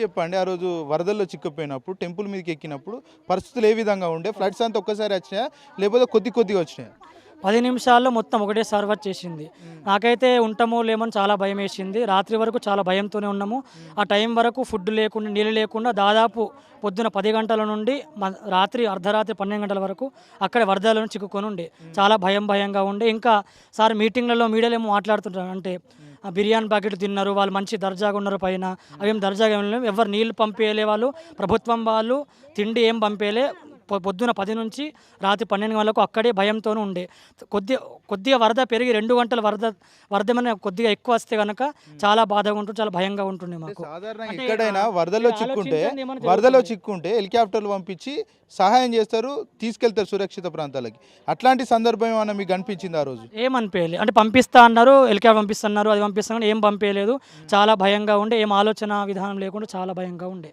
చెప్పండి ఆ రోజు వరదల్లో చిక్కుపోయినప్పుడు టెంపుల్ మీదకి ఎక్కినప్పుడు పరిస్థితులు ఏ విధంగా ఉండే? ఫ్లడ్స్ అంతా ఒక్కసారి వచ్చినాయా? లేకపోతే కొద్ది కొద్దిగా వచ్చినాయా? పది నిమిషాల్లో మొత్తం ఒకటే సర్వర్ చేసింది. నాకైతే ఉంటామో లేమని చాలా భయం వేసింది. రాత్రి వరకు చాలా భయంతోనే ఉన్నాము. ఆ టైం వరకు ఫుడ్ లేకుండా నీళ్ళు లేకుండా దాదాపు పొద్దున పది గంటల నుండి రాత్రి అర్ధరాత్రి పన్నెండు గంటల వరకు అక్కడ వరదలను చిక్కుకొని ఉండే. చాలా భయం భయంగా ఉండే. ఇంకా సార్ మీటింగ్లలో మీడియాలో ఏమో మాట్లాడుతుంటారు అంటే బిర్యానీ ప్యాకెట్ తిన్నారు వాళ్ళు మంచి దర్జాగా ఉన్నారు పైన. అవేం దర్జాగా ఏం లేవు. ఎవరు నీళ్ళు పంపేయలే వాళ్ళు ప్రభుత్వం వాళ్ళు తిండి ఏం పంపేయలే. పొద్దున పది నుంచి రాత్రి పన్నెండు గంటలకు అక్కడే భయంతోనే ఉండే. కొద్ది కొద్దిగా వరద పెరిగి రెండు గంటల వరద వరద కొద్దిగా ఎక్కువ వస్తే కనుక చాలా బాధగా ఉంటుంది చాలా భయంగా ఉంటుండే మాకు. ఎక్కడైనా మీరు చిక్కుంటే ఏమన్నా వరదలో. చిక్కుంటే హెలికాప్టర్లు పంపించి సహాయం చేస్తారు తీసుకెళ్తారు సురక్షిత ప్రాంతాలకి. అట్లాంటి సందర్భం ఏమైనా మీకు అనిపించింది ఆ రోజు? ఏమనిపించలేదు అంటే పంపిస్తా అన్నారు హెలికాప్టర్ పంపిస్తున్నారు అది పంపిస్తాను ఏం పంపించలేదు. చాలా భయంగా ఉండే ఏం ఆలోచన విధానం లేకుండా చాలా భయంగా ఉండే.